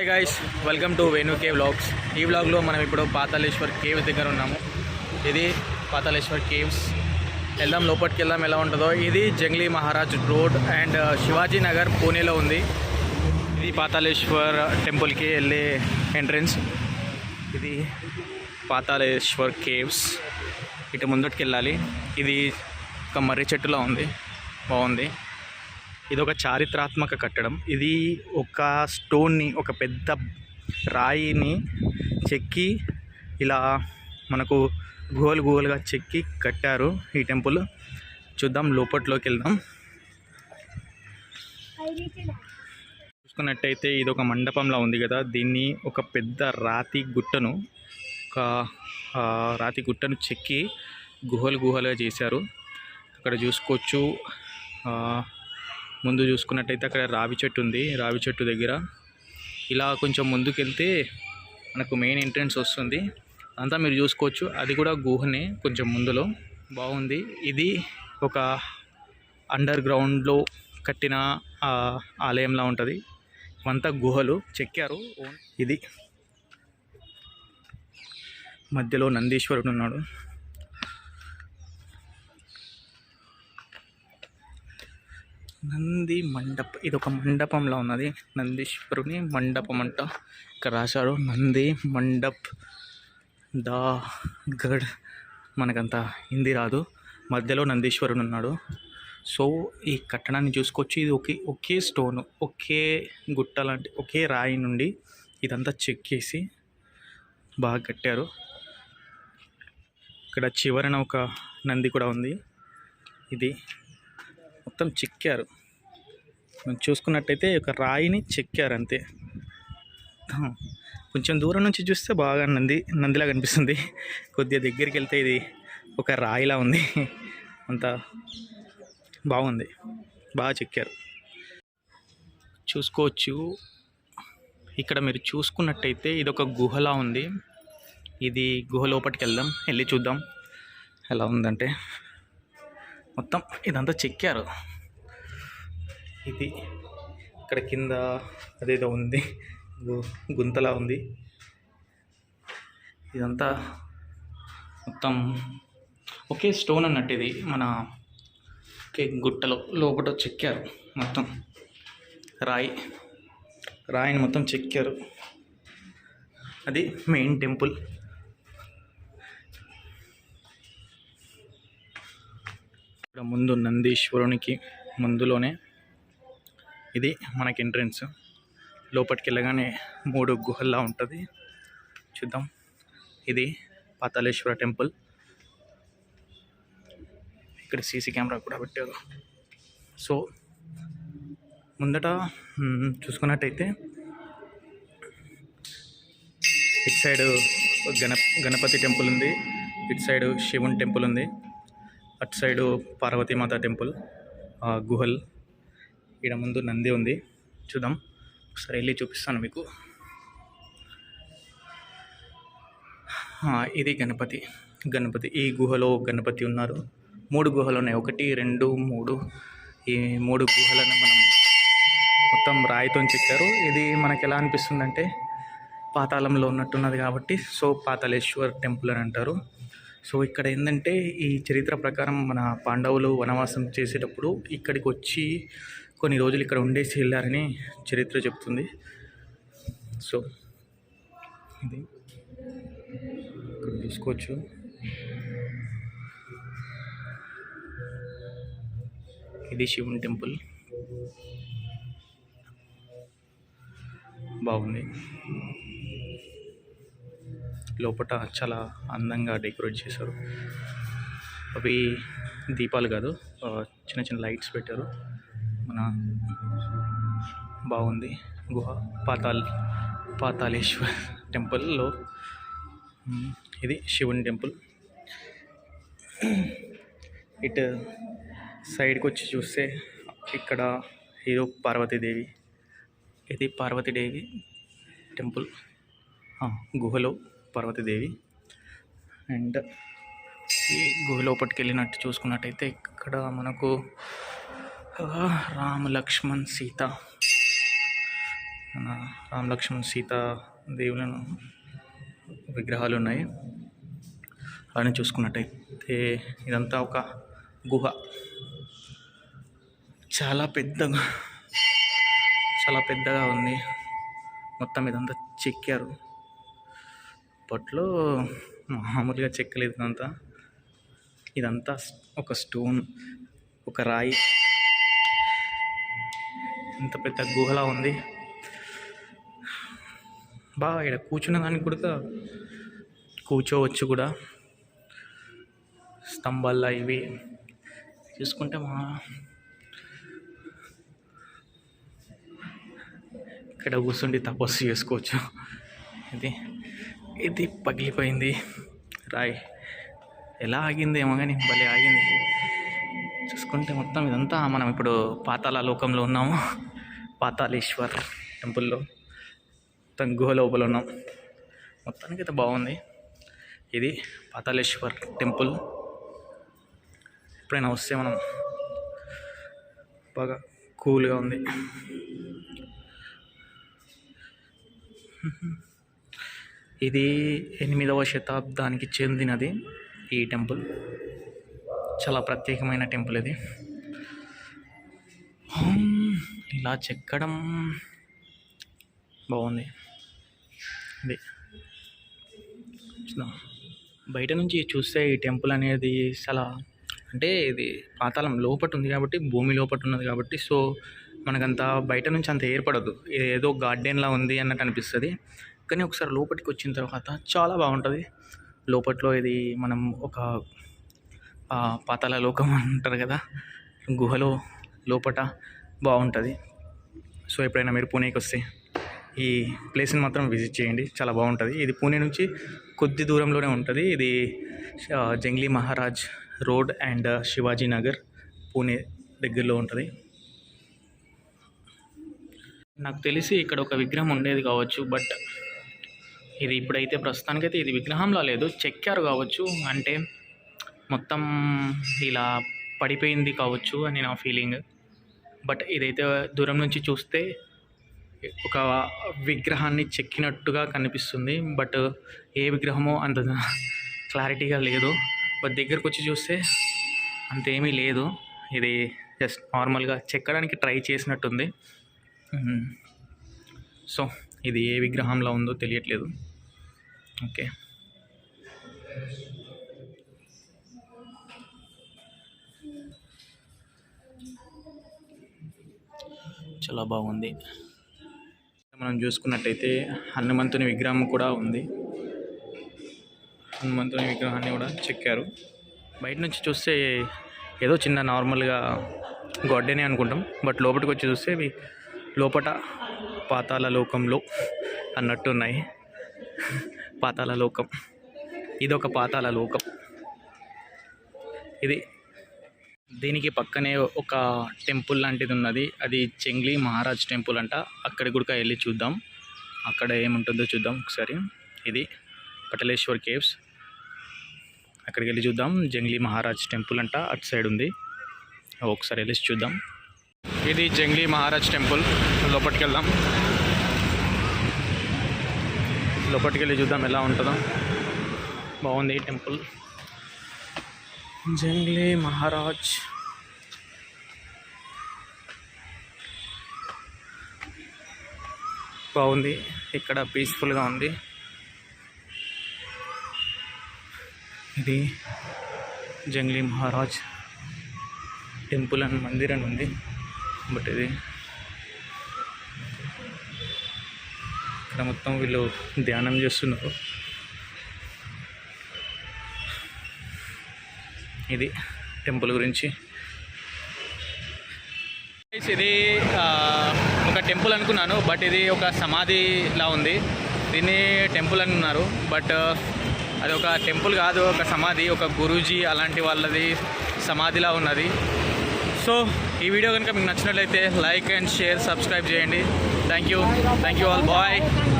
Hi guys welcome to Venu cave vlogs ఈ వ్లాగ్లో మనం ఇప్పుడు పాతాళేశ్వర్ కేవ్స్ దగ్గర ఉన్నాము. ఇది పాతాళేశ్వర్ కేవ్స్ వెళ్దాం లోపలికి వెళ్దాం ఎలా ఉంటుందో. ఇది Jangli Maharaj road and uh, Shivaji Nagar పూణేలో ఉంది. ఇది పాతాళేశ్వర్ టెంపుల్కి వెళ్ళే ఎంట్రన్స్ ఇది పాతాళేశ్వర్ కేవ్స్ ఇటు ముందటికి వెళ్ళాలి. ఇది ఒక మర్రి చెట్టులో ఉంది. బాగుంది. ఇది ఒక చారిత్రాత్మక కట్టడం. ఇది ఒక స్టోన్ని ఒక పెద్ద రాయిని చెక్కి ఇలా మనకు గుహలు గుహలుగా చెక్కి కట్టారు ఈ టెంపుల్. చూద్దాం లోపట్లోకి వెళ్దాం. చూసుకున్నట్టయితే ఇది ఒక మండపంలా ఉంది కదా. దీన్ని ఒక పెద్ద రాతి గుట్టను ఒక రాతి గుట్టను చెక్కి గుహలు గుహలుగా చేశారు. అక్కడ చూసుకోవచ్చు ఆ, ముందు చూసుకున్నట్టయితే అక్కడ రావి చెట్టు ఉంది. రావి చెట్టు దగ్గర ఇలా కొంచెం ముందుకెళ్తే మనకు మెయిన్ ఎంట్రన్స్ వస్తుంది. అంతా మీరు చూసుకోవచ్చు. అది కూడా గుహనే కొంచెం ముందులో. బాగుంది. ఇది ఒక అండర్ గ్రౌండ్లో కట్టిన ఆలయంలా ఉంటుంది. ఇవంతా గుహలు. చెక్కారు. ఇది. మధ్యలో నందీశ్వరుడు ఉన్నాడు. నంది మండప ఇది ఒక మండపంలా ఉన్నది. నందీశ్వరుని మండపం అంట. ఇక్కడ రాశాడు నంది మండప్ దా గడ్ మనకంత హిందీ రాదు. మధ్యలో నందీశ్వరుడు ఉన్నాడు. సో ఈ కట్టడాన్ని చూసుకోవచ్చు. ఇది ఒకే ఒకే స్టోన్ ఒకే గుట్ట లాంటి ఒకే రాయి నుండి ఇదంతా చెక్కేసి బాగా కట్టారు. ఇక్కడ చివరన ఒక నంది కూడా ఉంది. ఇది మొత్తం చెక్కారు. మనం చూసుకున్నట్టయితే ఒక రాయిని చెక్కారు అంతే. కొంచెం దూరం నుంచి చూస్తే బాగా నంది నందిలా కనిపిస్తుంది. కొద్దిగా దగ్గరికి వెళ్తే ఇది ఒక రాయిలా ఉంది. అంత బాగుంది. బాగా చెక్కారు. చూసుకోవచ్చు. ఇక్కడ మీరు చూసుకున్నట్టయితే ఇది ఒక గుహలా ఉంది. ఇది గుహ లోపలికి వెళ్దాం. వెళ్ళి చూద్దాం. ఎలా ఉందంటే. మొత్తం ఇదంతా చెక్కారు. ఇది ఇక్కడ కింద అదేదో ఉంది. గుంతలా ఉంది. ఇదంతా మొత్తం ఒకే స్టోన్ అన్నట్టు ఇది. మన ఒకే గుట్టలో లోపల చెక్కారు మొత్తం. రాయి రాయిని మొత్తం చెక్కారు. అది మెయిన్ టెంపుల్. ఇక్కడ ముందు నందీశ్వరునికి ముందులోనే ఇది మనకి ఎంట్రన్స్. లోపలికి వెళ్ళగానే మూడు గుహల్లా ఉంటుంది. చూద్దాం. ఇది పాతాళేశ్వర టెంపుల్. ఇక్కడ సీసీ కెమెరా కూడా పెట్టారు. సో ముందట చూసుకున్నట్టయితే ఇటు సైడ్ గణ గణపతి టెంపుల్ ఉంది. ఇటు సైడ్ శివుని టెంపుల్ ఉంది. అటు సైడు పార్వతీమాత టెంపుల్ గుహల్. ఇక్కడ ముందు నంది ఉంది. చూద్దాం. ఒకసారి వెళ్ళి చూపిస్తాను మీకు. ఇది గణపతి. గణపతి ఈ గుహలో గణపతి ఉన్నారు. మూడు గుహలు ఉన్నాయి. ఒకటి రెండు మూడు. ఈ మూడు గుహలను మనం మొత్తం రాయితో చెక్కారు. ఇది మనకి ఎలా అనిపిస్తుంది అంటే పాతాళంలో ఉన్నట్టున్నది కాబట్టి సో పాతాళేశ్వర్ టెంపుల్ అని అంటారు. సో ఇక్కడ ఏంటంటే ఈ చరిత్ర ప్రకారం మన పాండవులు వనవాసం చేసేటప్పుడు ఇక్కడికి వచ్చి కొన్ని రోజులు ఇక్కడ ఉండేసి వెళ్ళారని చరిత్ర చెప్తుంది. సో ఇది ఇక్కడ చూసుకోవచ్చు. ఇది శివుని టెంపుల్. బాగుంది. లోపల చాలా అందంగా డెకరేట్ చేశారు. అవి దీపాలు కాదు చిన్న చిన్న లైట్స్ పెట్టారు. మన బాగుంది గుహ పాతాల్ పాతాళేశ్వర్ టెంపుల్లో ఇది శివుని టెంపుల్. ఇటు సైడ్కి వచ్చి చూస్తే ఇక్కడ హీరో పార్వతీదేవి ఇది పార్వతీదేవి టెంపుల్. గుహలో పార్వతీదేవి. అండ్ ఈ గుహ లోపలికి వెళ్ళినట్టు చూసుకున్నట్టయితే ఇక్కడ మనకు రామ్ లక్ష్మణ్ సీత మన రామ్ లక్ష్మణ్ సీత దేవులను విగ్రహాలు ఉన్నాయి. అలానే చూసుకున్నట్టయితే ఇదంతా ఒక గుహ. చాలా పెద్దగా చాలా పెద్దగా ఉంది. మొత్తం ఇదంతా చెక్కారు. అప్పట్లో మామూలుగా చెక్కలేదు ఇదంతా ఇదంతా ఒక స్టోన్ ఒక రాయి. ఇంత పెద్ద గుహలా ఉంది. బాగా ఇక్కడ కూర్చున్న దానికి కూడా కూర్చోవచ్చు కూడా. స్తంభాల్లో ఇవి చూసుకుంటే మా ఇక్కడ కూర్చుండి తపస్సు చేసుకోవచ్చు. ఇది ఇది పగిలిపోయింది. రాయి ఎలా ఆగింది ఏమో కానీ భలే ఆగింది. చూసుకుంటే మొత్తం ఇదంతా మనం ఇప్పుడు పాతాళ లోకంలో ఉన్నాము. పాతాళేశ్వర్ టెంపుల్లో మొత్తం గుహ లోపల ఉన్నాం. మొత్తానికి అయితే బాగుంది. ఇది పాతాళేశ్వర్ టెంపుల్. ఎప్పుడైనా వస్తే మనం బాగా కూల్గా ఉంది. ఇది ఎనిమిదవ శతాబ్దానికి చెందినది ఈ టెంపుల్. చాలా ప్రత్యేకమైన టెంపుల్ ఇది. ఇలా చెక్కడం బాగుంది. ఇది బయట నుంచి చూస్తే ఈ టెంపుల్ అనేది చాలా అంటే ఇది పాతాళం లోపట ఉంది కాబట్టి భూమి లోపట ఉన్నది కాబట్టి సో మనకంత బయట నుంచి అంత ఏర్పడదు. ఏదో గార్డెన్లా ఉంది అన్నట్టు అనిపిస్తుంది. కానీ ఒకసారి లోపలికి వచ్చిన తర్వాత చాలా బాగుంటుంది. లోపట్లో ఇది మనం ఒక పాతాల లోకం అంటారు కదా గుహలో లోపట బాగుంటుంది. సో ఎప్పుడైనా మీరు పూణేకి వస్తే ఈ ప్లేస్ని మాత్రం విజిట్ చేయండి చాలా బాగుంటుంది. ఇది పూణే నుంచి కొద్ది దూరంలోనే ఉంటుంది. ఇది జంగ్లీ మహారాజ్ రోడ్ అండ్ శివాజీ నగర్ పూణే దగ్గరలో ఉంటుంది. నాకు తెలిసి ఇక్కడ ఒక విగ్రహం ఉండేది కావచ్చు బట్ ఇది ఇప్పుడైతే ప్రస్తుతానికైతే ఇది విగ్రహంలా లేదు చెక్కారు కావచ్చు. అంటే మొత్తం ఇలా పడిపోయింది కావచ్చు అని నా ఫీలింగ్. బట్ ఇదైతే దూరం నుంచి చూస్తే ఒక విగ్రహాన్ని చెక్కినట్టుగా కనిపిస్తుంది. బట్ ఏ విగ్రహమో అంత క్లారిటీగా లేదు. బట్ దగ్గరకు వచ్చి చూస్తే అంతేమీ లేదు. ఇది జస్ట్ నార్మల్గా చెక్కడానికి ట్రై చేసినట్టుంది. సో ఇది ఏ విగ్రహంలో ఉందో తెలియట్లేదు. ఓకే. చాలా బాగుంది. మనం చూసుకున్నట్టయితే హనుమంతుని విగ్రహం కూడా ఉంది. హనుమంతుని విగ్రహాన్ని కూడా చెక్కారు. బయట నుంచి చూస్తే ఏదో చిన్న నార్మల్గా గార్డెనే అనుకుంటాం. బట్ లోపలికి వచ్చి చూస్తే ఇవి లోపట పాతాల లోకంలో అన్నట్టు ఉన్నాయి. పాతాల లోకం. ఇది ఒక లోకం. ఇది దీనికి పక్కనే ఒక టెంపుల్ లాంటిది ఉన్నది. అది చెంగ్లీ మహారాజ్ టెంపుల్ అంట. అక్కడికి కూడా వెళ్ళి చూద్దాం. అక్కడ ఏముంటుందో చూద్దాం ఒకసారి. ఇది పటలేశ్వర్ కేవ్స్. అక్కడికి వెళ్ళి చూద్దాం. జంగ్లీ మహారాజ్ టెంపుల్ అంట. అటు సైడ్ ఉంది. ఒకసారి వెళ్ళి చూద్దాం. ఇది జంగ్లీ మహారాజ్ టెంపుల్. లోపలికి వెళ్దాం. లోపలికి వెళ్ళి చూద్దాం ఎలా ఉంటుందో. బాగుంది ఈ టెంపుల్. జంగ్లీ మహారాజ్. బాగుంది. ఇక్కడ పీస్ఫుల్గా ఉంది. ఇది జంగ్లీ మహారాజ్ టెంపుల్ అండ్ మందిర్ అని ఉంది. బట్ ఇది ఇక్కడ మొత్తం వీళ్ళు ధ్యానం చేస్తున్నారు. ఇది టెంపుల్ గురించి. ఇది ఒక టెంపుల్ అనుకున్నాను బట్ ఇది ఒక సమాధిలా ఉంది. దీన్ని టెంపుల్ అనుకున్నారు బట్ అది ఒక టెంపుల్ కాదు ఒక సమాధి ఒక గురూజీ అలాంటి వాళ్ళది సమాధిలా ఉన్నది. సో ఈ వీడియో కనుక మీకు నచ్చినట్లయితే లైక్ అండ్ షేర్ సబ్స్క్రైబ్ చేయండి. thank you. Thank you all. Bye.